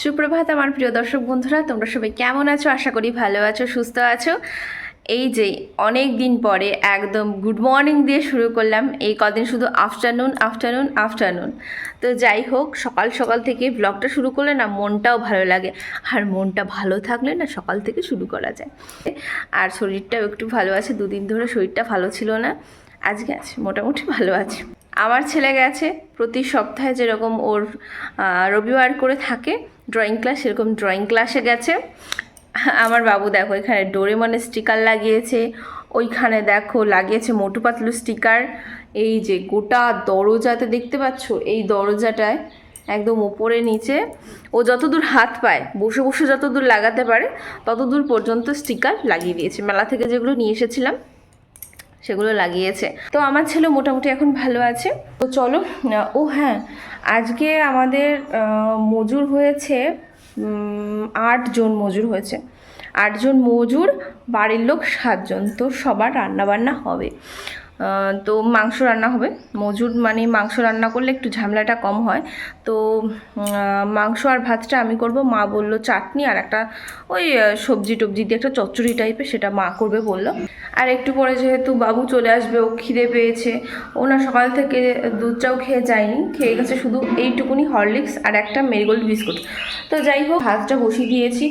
সুপ্রভাত আমার প্রিয় দর্শক বন্ধুরা, তোমরা সবাই কেমন আছো? আশা করি ভালো আছো, সুস্থ আছো। এই যে অনেক দিন পরে একদম গুড মর্নিং দিয়ে শুরু করলাম, এই কদিন শুধু আফটারনুন আফটারনুন আফটারনুন তো যাই হোক, সকাল সকাল থেকে ব্লগটা শুরু করলে না মনটাও ভালো লাগে, আর মনটা ভালো থাকলে না সকাল থেকে শুরু করা যায়। আর শরীরটাও একটু ভালো আছে, দুদিন ধরে শরীরটা ভালো ছিল না। আজকে আছে, মোটামুটি ভালো আছে। আমার ছেলে গেছে, প্রতি সপ্তাহে যেরকম ওর রবিবার করে থাকে ড্রয়িং ক্লাস সেরকম ড্রয়িং ক্লাসে গেছে। আমার বাবু দেখো, এখানে ডোরেমনের স্টিকার লাগিয়েছে, ওইখানে দেখো লাগিয়েছে মোটু পাতলু স্টিকার এই যে গোটা দরজাতে দেখতে পাচ্ছ, এই দরজাটায় একদম ওপরে নিচে ও যতদূর হাত পায়, বসে বসে যতদূর লাগাতে পারে, ততদূর পর্যন্ত স্টিকার লাগিয়ে দিয়েছে। মেলা থেকে যেগুলো নিয়ে এসেছিলাম সেগুলো লাগিয়েছে। তো আমার ছেলে মোটামুটি এখন ভালো আছে। তো চলো ও হ্যাঁ আজকে আমাদের মজুর হয়েছে আটজন মজুর হয়েছে। আটজন মজুর, বাড়ির লোক সাতজন, তো সবার রান্নাবান্না হবে। তো মাংস রান্না হবে। মজুর মানে মাংস রান্না করলে একটু ঝামেলাটা কম হয়। তো মাংস আর ভাতটা আমি করব। মা বলল চাটনি আর একটা ওই সবজি টবজি দিয়ে একটা চচ্চড়ি টাইপের সেটা মা করবে বলল। আর একটু পরে যেহেতু বাবু চলে আসবে, ও খিদে পেয়েছে। ও না সকাল থেকে দুধটাও খেয়ে যায়নি। খেয়ে গেছে শুধু এইটুকুনি হরলিক্স আর একটা মেরিগোল্ড বিস্কুট। তো যাই হোক, ভাতটা বসিয়ে দিয়েছি।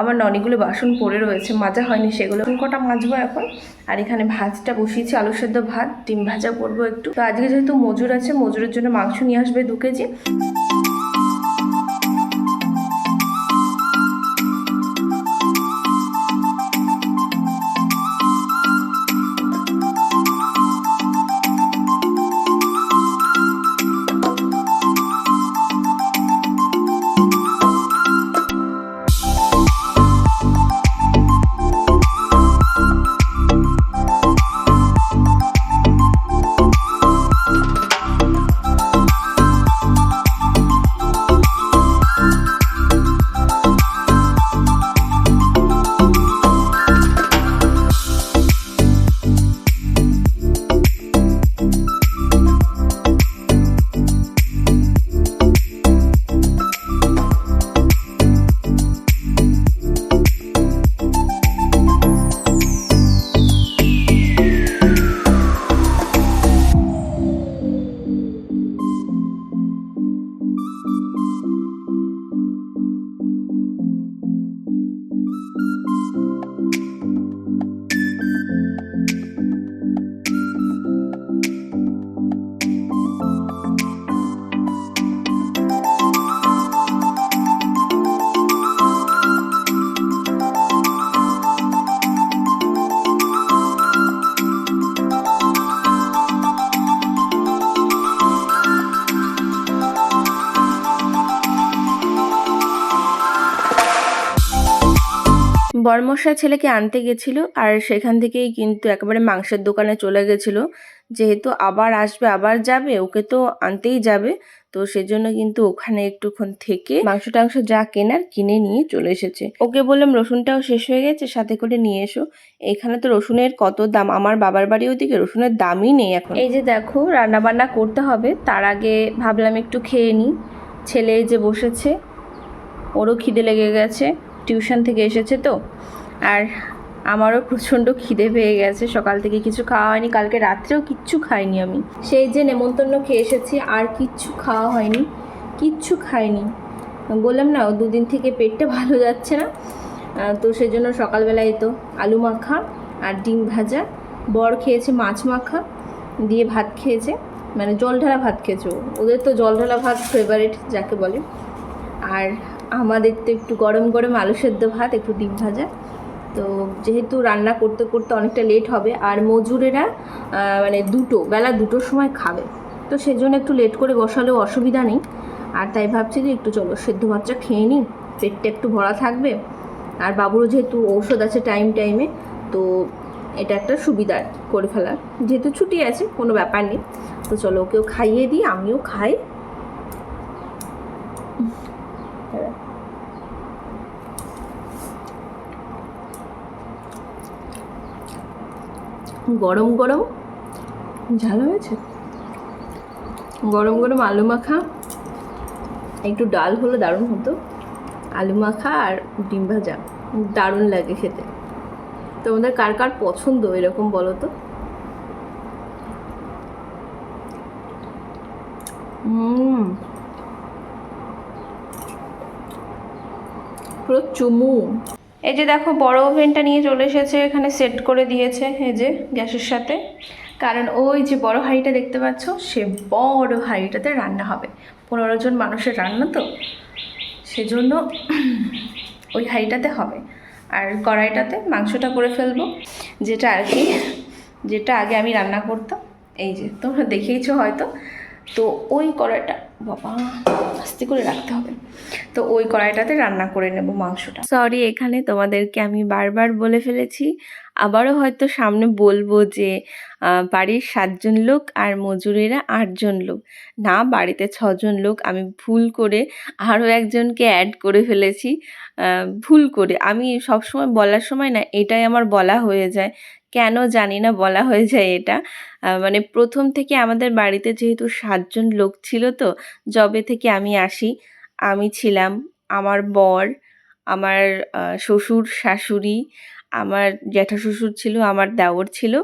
আমার ননিগুলো বাসন পড়ে রয়েছে, মাজা হয়নি সেগুলো। কটা মাজবো এখন? আর এখানে ভাতটা বসিয়েছি, আলু সেদ্ধ ভাত, ডিম ভাজা করব একটু। তো আজকে যেহেতু মজুর আছে, মজুরের জন্য মাংস নিয়ে আসবে দু কেজি। বর্মশাই ছেলেকে আনতে গেছিল আর সেখান থেকেই কিন্তু একেবারে মাংসের দোকানে চলে গেছিল। যেহেতু আবার আসবে, আবার যাবে, ওকে তো আনতেই যাবে। তো সেজন্য কিন্তু ওখানে একটুক্ষণ থেকে মাংস টাংস যা কেনার কিনে নিয়ে চলে এসেছে। ওকে বললাম, রসুনটাও শেষ হয়ে গেছে, সাথে করে নিয়ে এসো। এখানে তো রসুনের কত দাম? আমার বাবার বাড়ি ওদিকে রসুনের দামই নেই এখন। এই যে দেখো রান্না বান্না করতে হবে। তার আগে ভাবলাম একটু খেয়ে নিই। ছেলে যে বসেছে, ওরও খিদে লেগে গেছে। টিউশন থেকে এসেছে তো। আর আমারও প্রচণ্ড খিদে পেয়ে গেছে। সকাল থেকে কিছু খাওয়া হয়নি। কালকে রাত্রেও কিচ্ছু খাইনি আমি। সেই যে নেমন্তন্ন খেয়ে এসেছি, আর কিচ্ছু খাওয়া হয়নি। কিচ্ছু খাইনি। বললাম না, দুদিন থেকে পেটটা ভালো যাচ্ছে না। তো সেজন্য সকালবেলায় তো আলু মাখা আর ডিম ভাজা। বর খেয়েছে মাছ মাখা, দিয়ে ভাত খেয়েছে। মানে জল ঢালা ভাত খেয়েছে ওদের তো জল ঢালা ভাত ফেভারিট যাকে বলে। আর আমাদের তো একটু গরম গরম আলু সেদ্ধ ভাত, একটু ডিম ভাজা। তো যেহেতু রান্না করতে করতে অনেকটা লেট হবে, আর মজুরেরা মানে দুটো, বেলা দুটোর সময় খাবে। তো সেজন্য একটু লেট করে বসালেও অসুবিধা নেই। আর তাই ভাবছি যে একটু চলো সেদ্ধ ভাতটা খেয়ে নিই, পেটটা একটু ভরা থাকবে। আর বাবুরও যেহেতু ঔষধ আছে টাইম টাইমে তো এটা একটা সুবিধা করে ফেলার। যেহেতু ছুটি আছে, কোনো ব্যাপার নেই। তো চলো ওকেও খাইয়ে দিই, আমিও খাই। গরম গরম? ঝাল হয়েছে? গরম গরম আলু মাখা। একটু ডাল হলে দারুণ হতো। আলু মাখা আর ডিম ভাজা, দারুণ লাগে খেতে। তোমাদের কার কার পছন্দ এরকম বলো তো? পুরো চুমু। এই যে দেখো, বড় ওভেনটা নিয়ে চলে এসেছে, এখানে সেট করে দিয়েছে, এই যে গ্যাসের সাথে। কারণ ওই যে বড় হাঁড়িটা দেখতে পাচ্ছ, সে বড় হাঁড়িটাতে রান্না হবে। পনেরো জন মানুষের রান্না তো, সেজন্য ওই হাঁড়িটাতে হবে। আর কড়াইটাতে মাংসটা করে ফেলব, যেটা আর কি, যেটা আগে আমি রান্না করতাম। এই যে, তোমরা দেখেইছো হয়তো। তো ওই কড়াইটা, বাবা, আস্তে করে রাখতে হবে। তো ওই কড়াইটাতে রান্না করে নেব মাংসটা। সরি এখানে তোমাদেরকে আমি বারবার বলে ফেলেছি আবারও হয়তো সামনে বলব যে বাড়ির সাতজন লোক আর মজুরেরা আটজন লোক। না, বাড়িতে ছজন লোক, আমি ভুল করে আরও একজনকে অ্যাড করে ফেলেছি। ভুল করে। আমি সবসময় বলার সময় না, এটাই আমার বলা হয়ে যায়। কেন জানি না বলা হয়ে যায় এটা। মানে প্রথম থেকে আমাদের বাড়িতে যেহেতু সাতজন লোক ছিল তো, যবে থেকে আমি আসি, আমি ছিলাম আমার বর, আমার শ্বশুর, শাশুড়ি আমার জ্যাঠা শ্বশুর ছিল, আমার দেওর ছিল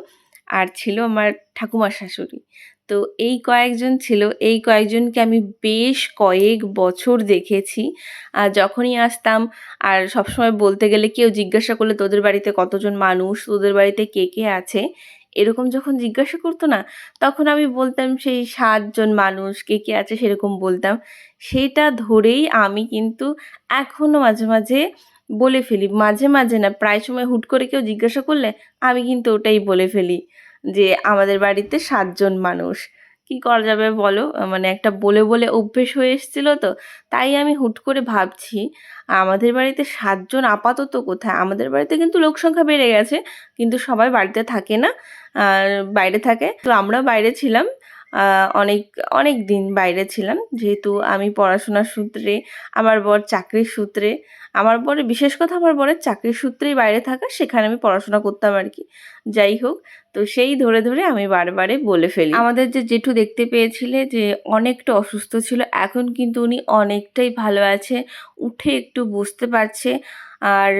আর ছিল আমার ঠাকুমার শাশুড়ি। তো এই কয়েকজন ছিল, এই কয়েকজনকে আমি বেশ কয়েক বছর দেখেছি। আর যখনই আসতাম আর সবসময় বলতে গেলে কেউ জিজ্ঞাসা করলে তোদের বাড়িতে কতজন মানুষ, তোদের বাড়িতে কে কে আছে, এরকম যখন জিজ্ঞাসা করতো না, তখন আমি বলতাম সেই সাতজন মানুষ, কে কে আছে সেরকম বলতাম। সেটা ধরেই আমি কিন্তু এখনও মাঝে মাঝে বলে ফেলি। মাঝে মাঝে না, প্রায় সময় হুট করে কেউ জিজ্ঞাসা করলে আমি কিন্তু ওটাই বলে ফেলি যে, আমাদের বাড়িতে সাতজন মানুষ। কি করা যাবে বলো? মানে একটা বলে বলে অভ্যেস হয়ে এসেছিল তো, তাই আমি হুট করে ভাবছি, আমাদের বাড়িতে সাতজন আপাতত কোথায়? আমাদের বাড়িতে কিন্তু লোক সংখ্যা বেড়ে গেছে, কিন্তু সবাই বাড়িতে থাকে না, আর বাইরে থাকে। তো আমরাও বাইরে ছিলাম অনেক অনেক দিন বাইরে ছিলাম। যেহেতু আমি পড়াশোনার সূত্রে, আমার বর চাকরির সূত্রে, আমার বরে, বিশেষ কথা আমার বরের চাকরির সূত্রেই বাইরে থাকা, সেখানে আমি পড়াশোনা করতাম আর কি। যাই হোক, তো সেই ধরে ধরে আমি বারবারে বলে ফেলি। আমাদের যে জেঠু দেখতে পেয়েছিলে যে অনেকটা অসুস্থ ছিল, এখন কিন্তু উনি অনেকটাই ভালো আছে, উঠে একটু বসতে পারছে। আর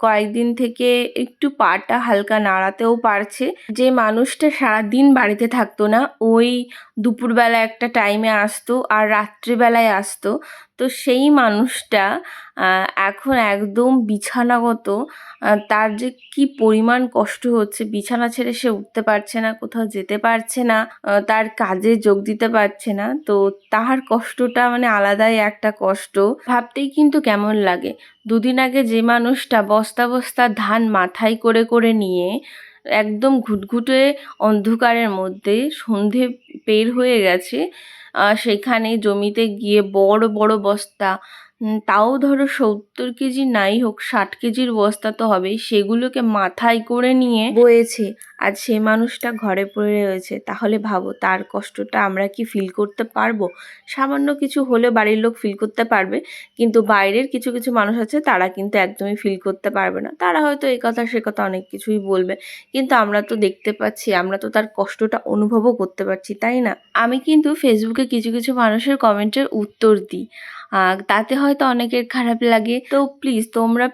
কয়েকদিন থেকে একটু পাটা হালকা নাড়াতেও পারছে। যে মানুষটা সারাদিন বাড়িতে থাকতো না, ওই দুপুরবেলা একটা টাইমে আসতো আর রাত্রিবেলায় আসতো। তো সেই মানুষটা এখন একদম বিছানাগত তার যে কি পরিমাণ কষ্ট হচ্ছে, বিছানা ছেড়ে সে উঠতে পারছে না, কোথাও যেতে পারছে না তার কাজে যোগ দিতে পারছে না, তো তাহার কষ্টটা মানে আলাদাই একটা কষ্ট। ভাবতেই কিন্তু কেমন লাগে? দুদিন আগে যে মানুষটা বস্তা বস্তা ধান মাথায় করে করে নিয়ে একদম ঘুটঘুটে অন্ধকারের মধ্যে সন্ধে পের হয়ে গেছে সেখানে জমিতে গিয়ে বড় বড় বস্তা তাও ধরো সত্তর কেজি নাই হোক, ষাট কেজির বস্তা তো হবেই। সেগুলোকে মাথায় করে নিয়ে বয়েছে, আর সে মানুষটা ঘরে পড়ে রয়েছে। তাহলে ভাবো, তার কষ্টটা আমরা কি ফিল করতে পারব? সামান্য কিছু হলে বাড়ির লোক ফিল করতে পারবে, কিন্তু বাইরের কিছু কিছু মানুষ আছে, তারা কিন্তু একদমই ফিল করতে পারবে না। তারা হয়তো এ কথা, সে কথা অনেক কিছুই বলবে, কিন্তু আমরা তো দেখতে পাচ্ছি, আমরা তো তার কষ্টটা অনুভবও করতে পারছি, তাই না? আমি কিন্তু ফেসবুকে কিছু কিছু মানুষের কমেন্টের উত্তর দিই। তাতে হয়তো অনেকের খারাপ লাগে। তো প্লিজ তোমরা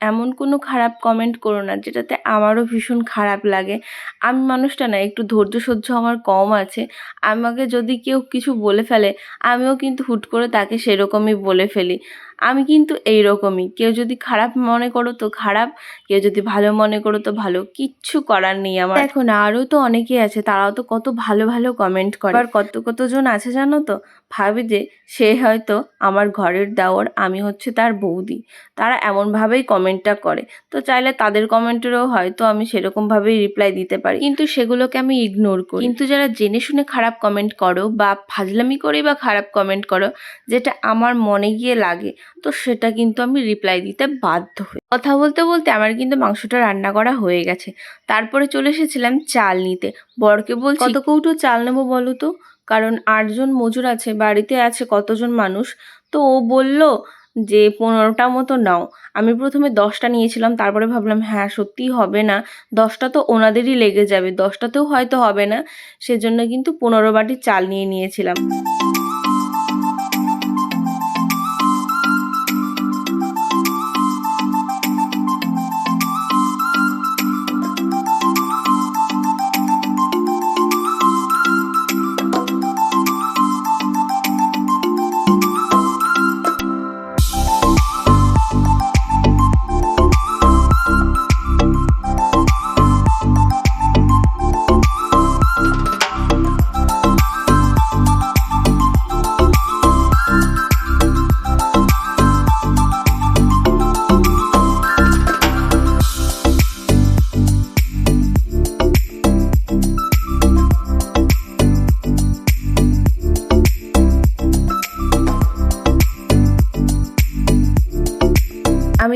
এমন কোনো খারাপ কমেন্ট করো না যেটাতে আমারও ভীষণ খারাপ লাগে। আমি মানুষটা না একটু ধৈর্য সহ্য আমার কম আছে। আমাকে যদি কেউ কিছু বলে ফেলে আমিও কিন্তু হুট করে তাকে সেরকমই বলে ফেলি। আমি কিন্তু এই রকমই কেউ যদি খারাপ মনে করো তো খারাপ কেউ যদি ভালো মনে করো তো ভালো। কিচ্ছু করার নেই আমার। এখন আরও তো অনেকেই আছে তারাও তো কত ভালো ভালো কমেন্ট করে। আর কত কতজন আছে জানো তো? ভাবে যে সে হয়তো আমার ঘরের দেওয়ার আমি হচ্ছে তার বৌদি। তারা এমনভাবেই কমেন্টটা করে। তো চাইলে তাদের কমেন্টেরও হয়তো আমি সেরকমভাবেই রিপ্লাই দিতে পারি। কিন্তু সেগুলোকে আমি ইগনোর করি। কিন্তু যারা জেনে শুনে খারাপ কমেন্ট করো বা ফাজলামি করে বা খারাপ কমেন্ট করো, যেটা আমার মনে গিয়ে লাগে, তো সেটা কিন্তু আমি রিপ্লাই দিতে বাধ্য হই। কথা বলতে বলতে আমার কিন্তু মাংসটা রান্না করা হয়ে গেছে। তারপরে চলে এসেছিলাম চাল নিতে। বরকে বলছি, কত কৌটো চাল নেব বলো তো? কারণ আটজন মজুর আছে, বাড়িতে আছে কতজন মানুষ? তো ও বলল যে পনেরোটা মতো নাও। আমি প্রথমে দশটা নিয়েছিলাম, তারপরে ভাবলাম হ্যাঁ সত্যিই হবে না। দশটা তো ওনাদেরই লেগে যাবে, দশটাতেও হয়তো হবে না। সেজন্য কিন্তু পনেরো বাটি চাল নিয়ে নিয়েছিলাম।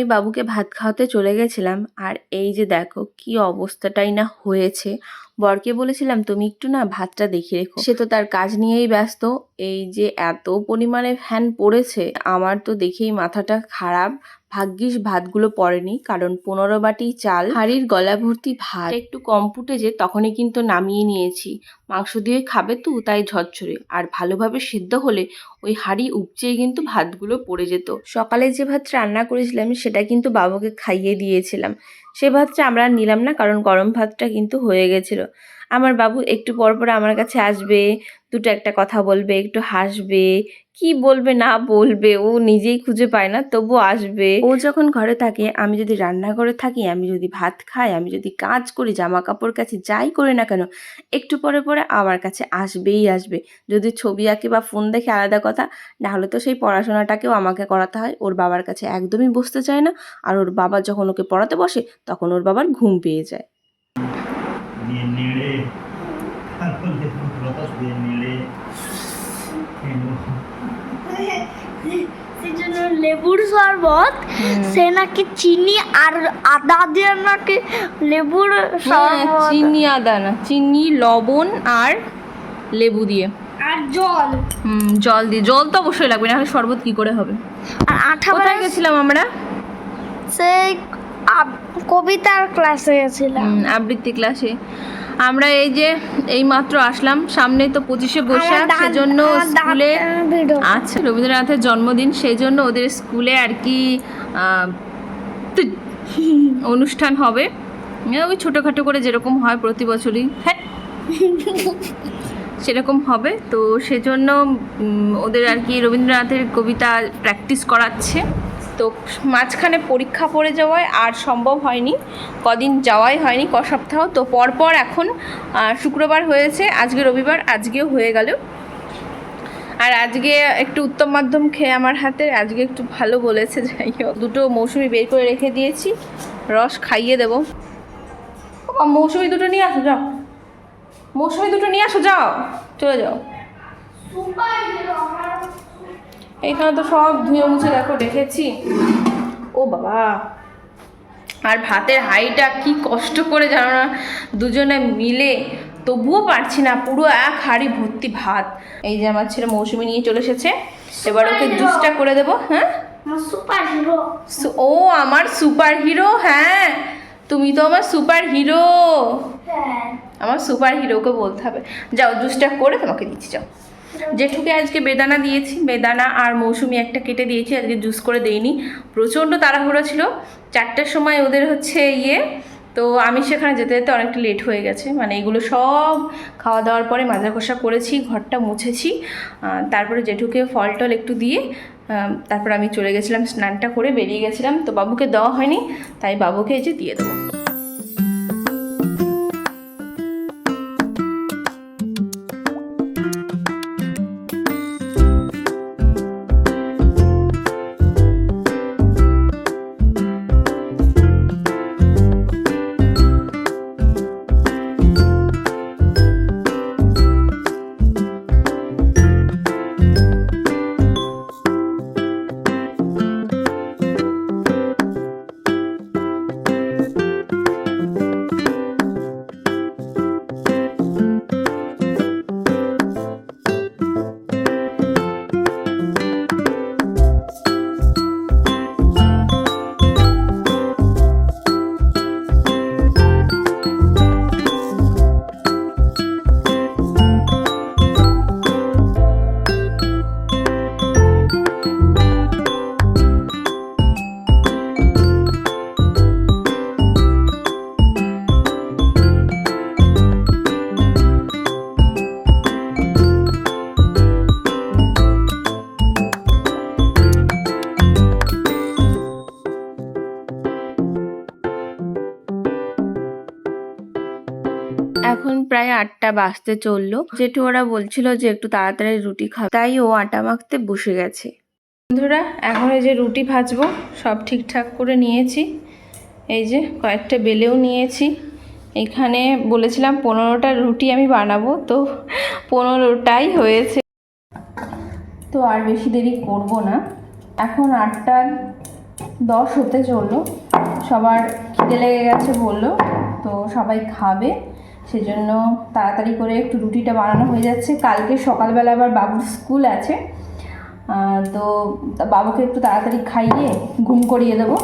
আমি বাবুকে ভাত খাওয়াতে চলে গেছিলাম আর এই যে দেখো কি অবস্থাটাই না হয়েছে। বরকে বলেছিলাম, তুমি একটু না ভাতটা দেখিয়ে রেখো। সে তো তার কাজ নিয়েই ব্যস্ত। এই যে এত পরিমাণে ফ্যান পড়েছে, আমার তো দেখেই মাথাটা খারাপ। ভাগ্যিস ভাতগুলো পড়েনি, কারণ পনেরো বাটি চাল, হাড়ির গলা ভর্তি ভাত, একটু কম ফুটেছে তখনই কিন্তু নামিয়ে নিয়েছি। মাংস দিয়ে খাবে তো, তাই ঝরঝরে। আর ভালোভাবে সিদ্ধ হলে ওই হাঁড়ি উপচেয়ে কিন্তু ভাতগুলো পড়ে যেত। সকালে যে ভাত রান্না করেছিলাম, সেটা কিন্তু বাবুকে খাইয়ে দিয়েছিলাম। সে ভাতটা আমরা নিলাম না, কারণ গরম ভাতটা কিন্তু হয়ে গেছিল। আমার বাবু একটু পর পর আমার কাছে আসবে, দুটো একটা কথা বলবে, একটু হাসবে, কি বলবে না বলবে, ও নিজেই খুঁজে পায় না তবু আসবে। ও যখন ঘরে থাকে, আমি যদি রান্না করে থাকি, আমি যদি ভাত খাই, আমি যদি কাজ করি জামা কাপড় কাছে যাই করি না কেন, একটু পরে পরে আমার কাছে আসবেই আসবে। যদি ছবি আঁকে বা ফোন দেখে আলাদা কথা না হলে তো সেই পড়াশোনাটাকেও আমাকে করাতে হয়। ওর বাবার কাছে একদমই বসতে চায় না, আর ওর বাবা যখন ওকে পড়াতে বসে, তখন ওর বাবার ঘুম পেয়ে যায় bien নেড়ে তারপর দেখুন বাতাস দিয়ে নেড়ে সেই জন্য লেবুর শরবত সে নাকি চিনি আর আদা দিয়ে নাকি লেবুর শরবত? চিনি আদা না চিনি লবণ আর লেবু দিয়ে। আর জল? হুম জল দিয়ে। জল তো অবশ্যই লাগবে না হলে শরবত কি করে হবে? আর আঠা কোথায় গেছিলাম আমরা? সেই কবিতার ক্লাসে গেছিলাম। আবৃত্তি ক্লাসে আমরা এই যে এই মাত্র আসলাম সামনে তো পঁচিশে বৈশাখ সেজন্য স্কুলে আচ্ছা রবীন্দ্রনাথের জন্মদিন সেই জন্য ওদের স্কুলে আর কি অনুষ্ঠান হবে। এ, ওই ছোটোখাটো করে যেরকম হয় প্রতি বছরই। হ্যাঁ সেরকম হবে। তো সেজন্য ওদের আর কি রবীন্দ্রনাথের কবিতা প্র্যাকটিস করাচ্ছে। তো মাঝখানে পরীক্ষা পড়ে যাওয়ায় আর সম্ভব হয়নি, কদিন যাওয়াই হয়নি, ক সপ্তাহ। তো পরপর এখন শুক্রবার হয়েছে, আজকে রবিবার, আজকেও হয়ে গেল। আর আজকে একটু উত্তম মাধ্যম খেয়ে আমার হাতে আজকে একটু ভালো বলেছে, যাই হোক। দুটো মৌসুমি বের করে রেখে দিয়েছি, রস খাইয়ে দেবো। মৌসুমি দুটো নিয়ে আসো, যাও। মৌসুমি দুটো নিয়ে আসো, যাও। চলে যাও। এখানে তো সব ধুয়ে মুছে দেখো রেখেছি ও বাবা আর ভাতের হাইটা কি কষ্ট করে জানো না দুজনে মিলে তবুও পারছি না পুরো এক হাঁড়ি ভর্তি ভাত। এই যে আমার ছেলে মৌসুমি নিয়ে চলে এসেছে এবার ওকে জুসটা করে দেবো হ্যাঁ? সুপার হিরো ও আমার সুপার হিরো হ্যাঁ। তুমি তো আমার সুপার হিরো হ্যাঁ। আমার সুপার হিরোকে বলতে হবে। যাও জুসটা করে তোমাকে দিচ্ছি যাও। জেঠুকে আজকে বেদানা দিয়েছি, বেদানা আর মৌসুমি একটা কেটে দিয়েছি, আজকে জুস করে দেইনি। প্রচণ্ড তাড়াহুড়ো ছিল, চারটের সময় ওদের হচ্ছে ইয়ে তো আমি সেখানে যেতে যেতে অনেকটা লেট হয়ে গেছে। মানে এগুলো সব খাওয়া দাওয়ার পরে মাজা কষা করেছি, ঘরটা মুছেছি তারপরে জেঠুকে ফল টল একটু দিয়ে তারপর আমি চলে গেছিলাম, স্নানটা করে বেরিয়ে গেছিলাম। তো বাবুকে দেওয়া হয়নি, তাই বাবুকে এই যে দিয়ে দেবো। প্রায় আটটা বাজতে চলল। যেটু ওরা বলছিল যে একটু তাড়াতাড়ি রুটি খাবে। তাই ও আটা মাখতে বসে গেছে। বন্ধুরা, এখন এই যে রুটি ভাজবো, সব ঠিকঠাক করে নিয়েছি। এই যে কয়েকটা বেলেও নিয়েছি। এখানে বলেছিলাম পনেরোটা রুটি আমি বানাবো, তো পনেরোটাই হয়েছে। তো আর বেশি দেরি করব না। এখন আটটা দশ হতে চলল। সবার খিদে লেগে গেছে বলল, তো সবাই খাবে। সেজন্য তাড়াতাড়ি করে একটু রুটিটা বানানো হয়ে যাচ্ছে। কালকে সকালবেলা আবার বাবুর স্কুল আছে। তো বাবুকে একটু তাড়াতাড়ি খাইয়ে ঘুম করিয়ে দেবো।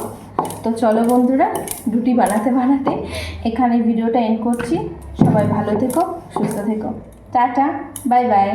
তো চলো বন্ধুরা, রুটি বানাতে বানাতে এখানে ভিডিওটা এন্ড করছি। সবাই ভালো থেকো, সুস্থ থেকো। Tata, bye bye.